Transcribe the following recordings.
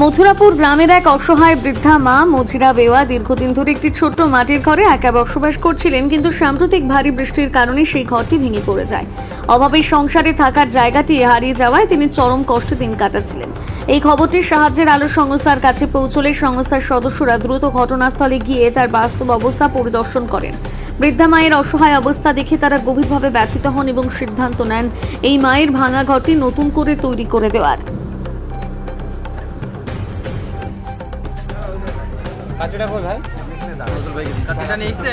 মথুরাপুর গ্রামের এক অসহায় বৃদ্ধা মা মজিরা বেওয়া দীর্ঘদিন ধরে একটি ছোট্ট মাটির ঘরে একা বসবাস করছিলেন, কিন্তু সাম্প্রতিক ভারী বৃষ্টির কারণে সেই ঘরটি ভেঙে পড়ে যায়। অভাবের সংসারে থাকার জায়গাটি হারিয়ে যাওয়ায় তিনি চরম কষ্টে দিন কাটাচ্ছিলেন। এই খবরটি সাহায্যের আলো সংস্থার কাছে পৌঁছলে সংস্থার সদস্যরা দ্রুত ঘটনাস্থলে গিয়ে তার বাস্তব অবস্থা পরিদর্শন করেন। বৃদ্ধা মায়ের অসহায় অবস্থা দেখে তারা গভীরভাবে ব্যথিত হন এবং সিদ্ধান্ত নেন, এই মায়ের ভাঙা ঘরটি নতুন করে তৈরি করে দেওয়ার। কাচুটা কই ভাই কাচুটা নিয়ে এসছে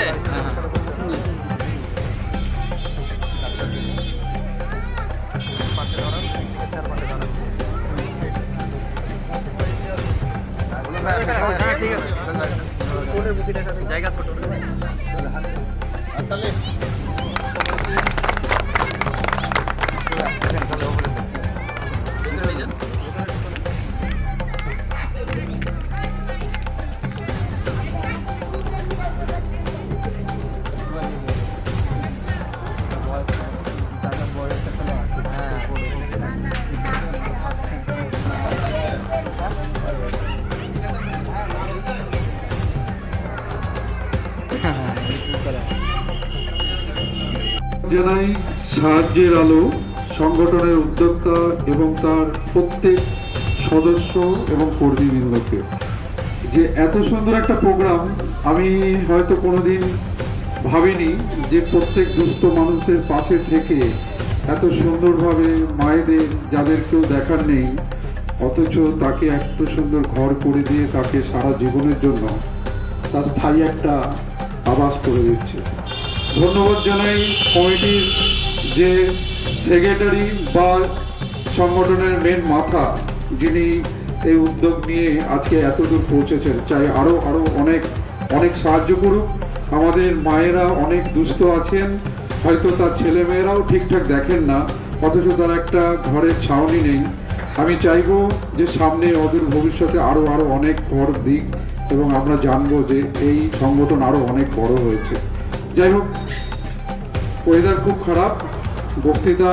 হ্যাঁ, ঠিক আছে জায়গা ছোট। ভিতরে জানাই সাহায্যের আলো, সংগঠনের উদ্যোক্তা এবং তার প্রত্যেক সদস্য এবং কর্মীবৃন্দকে। যে এত সুন্দর একটা প্রোগ্রাম আমি হয়তো কোনোদিন ভাবিনি যে প্রত্যেক দুস্থ মানুষদের পাশে থেকে এত সুন্দরভাবে মায়েদের যাদের কেউ দেখার নেই, অথচ তাকে এত সুন্দর ঘর করে দিয়ে তাকে সারা জীবনের জন্য তার স্থায়ী একটা আবাস করে দিচ্ছে। ধন্যবাদ জানাই কমিটির যে সেক্রেটারি বা সংগঠনের মেন মাথা, যিনি এই উদ্যোগ নিয়ে আজকে এতদূর পৌঁছেছেন। চাই আরও আরও অনেক অনেক সাহায্য করুক। আমাদের মায়েরা অনেক দুস্থ আছেন, হয়তো তার ছেলেমেয়েরাও ঠিকঠাক দেখেন না, অথচ তার একটা ঘরের ছাউনি নেই। আমি চাইব যে সামনে অদূর ভবিষ্যতে আরও আরও অনেক ঘর দিক এবং আমরা জানব যে এই সংগঠন আরও অনেক বড় হয়েছে। যাই হোক ওয়েদার খুব খারাপ, বক্তৃতা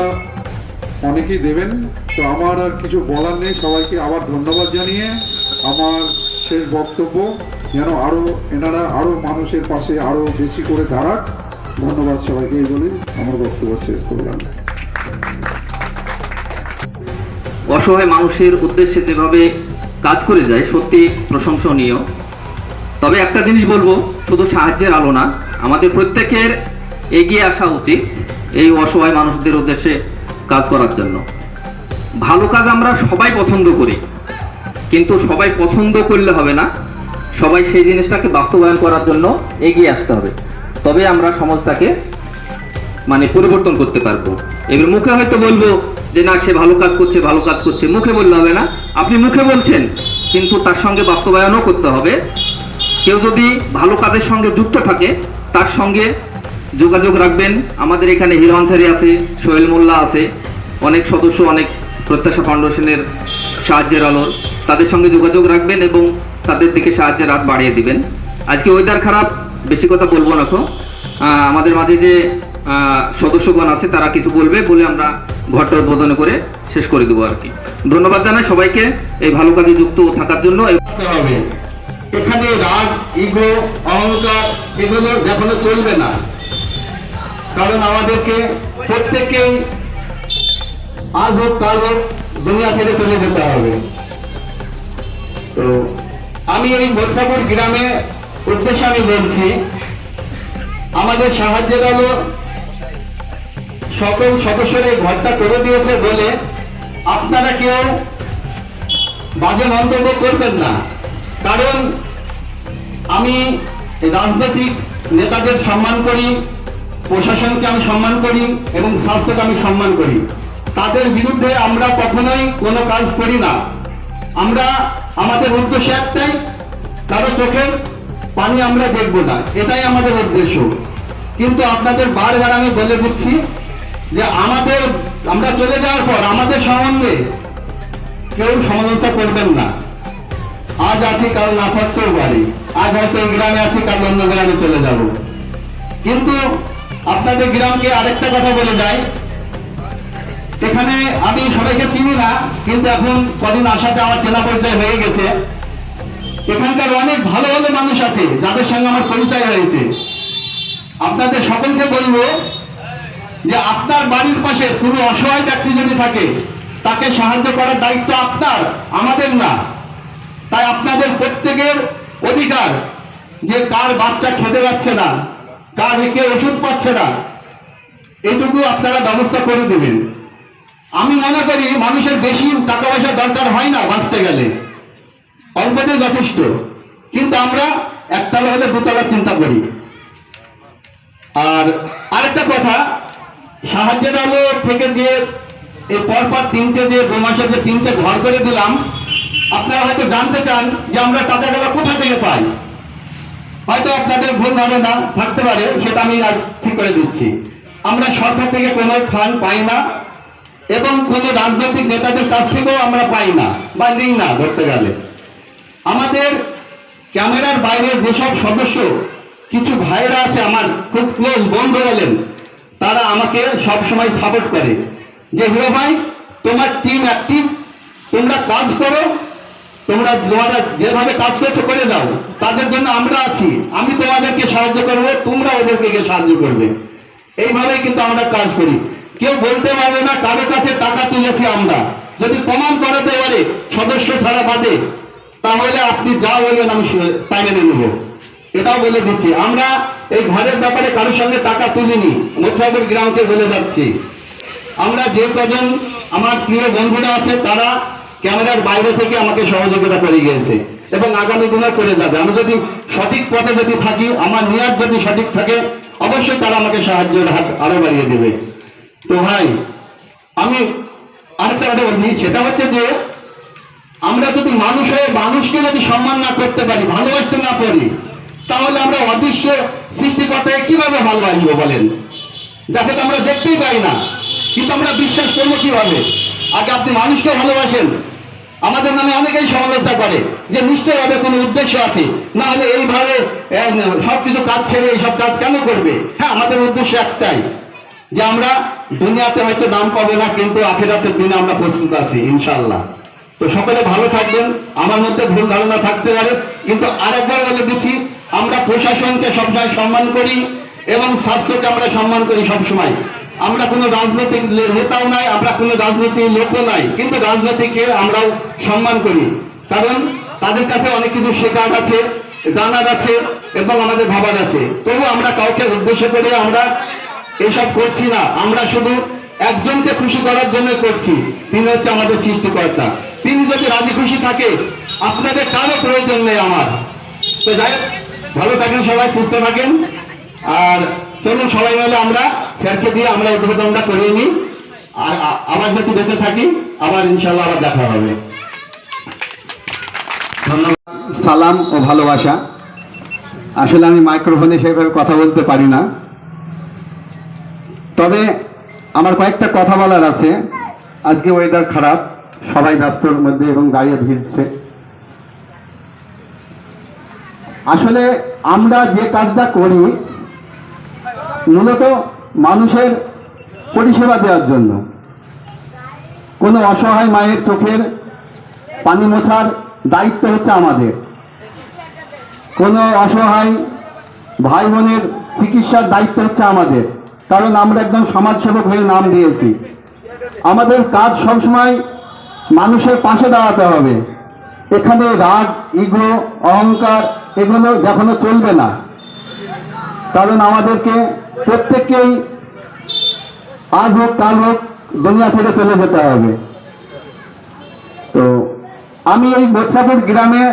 অনেকেই দেবেন, তো আমার আর কিছু বলার নেই, সবাইকে আবার ধন্যবাদ জানিয়ে আমার শেষ বক্তব্য, যেন আরও এনারা আরও মানুষের পাশে আরও বেশি করে দাঁড়াক। ধন্যবাদ সবাইকে, এই বলে আমার বক্তব্য শেষ করলাম। অসহায় মানুষের উদ্দেশ্যে যেভাবে কাজ করে যায়, সত্যি প্রশংসনীয়। তবে একটা জিনিস বলব, শুধু সাহায্যের আলো না আমাদের প্রত্যেকের এগিয়ে আসা উচিত এই অসহায় মানুষদের উদ্দেশ্যে কাজ করার জন্য। ভালো কাজ আমরা সবাই পছন্দ করি, কিন্তু সবাই পছন্দ করলে হবে না। সবাই সেই জিনিসটাকে বাস্তবায়ন করার জন্য এগিয়ে আসতে হবে। তবে আমরা সমাজটাকে মানে পরিবর্তন করতে পারব। এবার মুখে হয়তো বলব যে না, সে ভালো কাজ করছে, ভালো কাজ করছে, মুখে বললে হবে না। আপনি মুখে বলছেন, কিন্তু তার সঙ্গে বাস্তবায়নও করতে হবে। কেউ যদি ভালো কাজের সঙ্গে যুক্ত থাকে তার সঙ্গে যোগাযোগ রাখবেন। আমাদের এখানে হিরো আনসারি আছে, সোহেল মোল্লা আছে, অনেক সদস্য, অনেক প্রত্যাশা ফাউন্ডেশনের সাহায্যের আলোর তাদের সঙ্গে যোগাযোগ রাখবেন এবং তাদের দিকে সাহায্যের হাত বাড়িয়ে দিবেন। আজকে ওয়েদার খারাপ, বেশি কথা বলব না তো। আমাদের মাঝে যে সদস্যগণ আছে, তারা কিছু বলবে বলে আমরা ঘরটা উদ্বোধন করে শেষ করে দেবো আর কি। ধন্যবাদ জানাই সবাইকে, এই ভালো কাজে যুক্ত থাকার জন্য। এখানে রাগ, ইগো, অহংকার এগুলো দেখানো চলবে না। কারণ আমাদেরকে প্রত্যেককেই আজ হোক, কাল হোক দুনিয়া ছেড়ে চলে যেতে হবে। তো আমি এই মথুরাপুর গ্রামে উদ্দেশ্যে আমি বলছি, আমাদের সাহায্যের আলো সকল সদস্যরা এই ঘরটা করে দিয়েছে বলে আপনারা কেউ বাজে মন্তব্য করবেন না। কারণ আমি রাজনৈতিক নেতাদের সম্মান করি, প্রশাসনকে আমি সম্মান করি এবং স্বাস্থ্যকে আমি সম্মান করি। তাদের বিরুদ্ধে আমরা কখনোই কোনো কাজ করি না। আমরা, আমাদের উদ্দেশ্য একটাই, কারও চোখের পানি আমরা দেখব না। এটাই আমাদের উদ্দেশ্য। কিন্তু আপনাদের বারবার আমি বলে দিচ্ছি যে আমাদের, আমরা চলে যাওয়ার পর আমাদের সম্বন্ধে কেউ সমালোচনা করবেন না। আজ আছি কাল না থাকতেও পারি। আজ হয়তো এই গ্রামে আছি, কাল অন্য গ্রামে চলে যাব। কিন্তু আপনাদের গ্রামকে আরেকটা কথা বলে যায় এখানে আমি সবাইকে চিনি না, কিন্তু এখন কদিন আসাতে আমার চেনা পরিচয় হয়ে গেছে। এখানকার অনেক ভালো ভালো মানুষ আছে, যাদের সঙ্গে আমার পরিচয় হয়েছে। আপনাদের সকলকে বলব যে আপনার বাড়ির পাশে কোনো অসহায় ব্যক্তি যদি থাকে, তাকে সাহায্য করার দায়িত্ব আপনার, আমাদের না। তাই আপনাদের প্রত্যেকের অধিকার যে কার বাচ্চা খেতে পাচ্ছে না, কার রেখে ওষুধ পাচ্ছে না, এটুকু আপনারা ব্যবস্থা করে দেবেন। আমি মনে করি মানুষের বেশি টাকা পয়সা দরকার হয় না বাঁচতে গেলে। অল্পতে যথেষ্ট। কিন্তু আমরা একতলা হলে দুতলা চিন্তা করি। আর আরেকটা কথা, সাহায্যের আলো থেকে যে এই পরপর তিনটে যে দু মাসে যে তিনটে ঘর করে দিলাম আপনারা হয়তো জানতে চান যে আমরা টাকাগুলো কোথা থেকে পাই। হয়তো আপনাদের ভুল ধারণা থাকতে পারে, সেটা আমি আজ ঠিক করে দিচ্ছি। আমরা সরকার থেকে কোনো ফান্ড পাই না এবং কোনো রাজনৈতিক নেতাদের কাছ থেকেও আমরা পাই না বা নিই না ধরতে গেলে। আমাদের ক্যামেরার বাইরে যেসব সদস্য, কিছু ভাইরা আছে আমার খুব ক্লোজ বন্ধু বলেন, তারা আমাকে সব সময় সাপোর্ট করে। যে হিরো ভাই, তোমার টিম অ্যাক্টিভ তোমরা কাজ করো তোমরা তোমরা যেভাবে কাজ করছ করে যাও তাদের জন্য আমরা আছি। আমি তোমাদেরকে সাহায্য করব, তোমরা ওদেরকে সাহায্য করবে। এইভাবে কিন্তু আমরা কাজ করি। কেউ বলতে পারবে না, কারও কাছে টাকা তুলেছি আমরা। যদি প্রমাণ করাতে পারে, সদস্য ছাড়া বাদে, তাহলে আপনি যা বলবেন আমি তাই মেনে নেব। এটাও বলে দিচ্ছি। আমরা এই ঘরের ব্যাপারে কারোর সঙ্গে টাকা তুলিনি মোথাপুর গ্রামকে বলে যাচ্ছি। আমরা যে কজন, আমার প্রিয় বন্ধুরা আছে, তারা ক্যামেরার বাইরে থেকে আমাকে সহযোগিতা করে গিয়েছে এবং আগামী দিনে করে যাবে। আমি যদি সঠিক পথে যদি থাকি, আমার নিয়াত যদি সঠিক থাকে, অবশ্যই তারা আমাকে সাহায্যের হাত আরও বাড়িয়ে দেবে। তো ভাই, আমি আরেকটা কথা বলছি, সেটা হচ্ছে যে আমরা যদি মানুষ হয়ে মানুষকে যদি সম্মান না করতে পারি, ভালোবাসতে না পারি, তাহলে আমরা অদৃশ্য সৃষ্টিকর্তাকে কীভাবে ভালোবাসবো বলেন? যাকে তো আমরা দেখতেই পাই না, কিন্তু আমরা বিশ্বাস করব কীভাবে? আগে আপনি মানুষকে ভালোবাসেন। আমাদের নামে অনেকেই সমালোচনা করে যে নিশ্চয়ই ওদের কোনো উদ্দেশ্য আছে। না হলে এইভাবে সব কিছু কাজ ছেড়ে এইসব কাজ কেন করবে? হ্যাঁ আমাদের উদ্দেশ্য একটাই যে আমরা দুনিয়াতে হয়তো দাম পাবো না, কিন্তু আখেরাতের দিনে আমরা প্রস্তুত আছি ইনশাল্লাহ তো সকলে ভালো থাকবেন। আমার মধ্যে ভুল ধারণা থাকতে পারে, কিন্তু আরেকবার বলে দিচ্ছি, আমরা প্রশাসনকে সবসময় সম্মান করি এবং স্বাস্থ্যকে আমরা সম্মান করি সবসময়। আমরা কোনো রাজনৈতিক নেতাও নাই, আমরা কোনো রাজনৈতিক লোকও নাই, কিন্তু রাজনীতিকে আমরাও সম্মান করি। কারণ তাদের কাছে অনেক কিছু শেখার আছে, জানার আছে এবং আমাদের ভাবার আছে। তবু আমরা কাউকে উদ্দেশ্য করে আমরা এসব করছি না। আমরা শুধু একজনকে খুশি করার জন্য করছি। তিনি হচ্ছে আমাদের সৃষ্টিকর্তা। তিনি যদি রাজি খুশি থাকে, আপনাদের কারও প্রয়োজন নেই আমার। তো যাই ভালো থাকেন সবাই, সুস্থ থাকেন। আর চলুন সবাই মিলে আমরা স্যারকে দিয়ে আমরা উদ্বোধনটা করিয়ে নিই। আর আবার যদি বেঁচে থাকি, আবার ইনশাল্লাহ আবার দেখা হবে। ধন্যবাদ। সালাম ও ভালোবাসা। আসলে আমি মাইক্রোফোনে সেভাবে কথা বলতে পারি না। তবে আমার কয়েকটা কথা বলার আছে। আজকে ওয়েদার খারাপ, সবাই ব্যস্তর মধ্যে এবং দাঁড়িয়ে ভিড়ছে আসলে আমরা যে কাজটা করি, মূলত মানুষের পরিষেবা দেওয়ার জন্য। কোনো অসহায় মায়ের চোখের পানি মোছার দায়িত্ব হচ্ছে আমাদের। কোনো অসহায় ভাই বোনের চিকিৎসার দায়িত্ব হচ্ছে আমাদের। কারণ আমরা একদম সমাজসেবক হয়ে নাম দিয়েছি। আমাদের কাজ সবসময় মানুষের পাশে দাঁড়াতে হবে। এখানে রাগ, ইগো, অহংকার এগুলো যখনও চলবে না। কারণ আমাদেরকে প্রত্যেককেই আজ হোক, কাল হোক, দুনিয়া থেকে চলে যেতে হবে। তো আমি এই বোচ্ছাপুর গ্রামে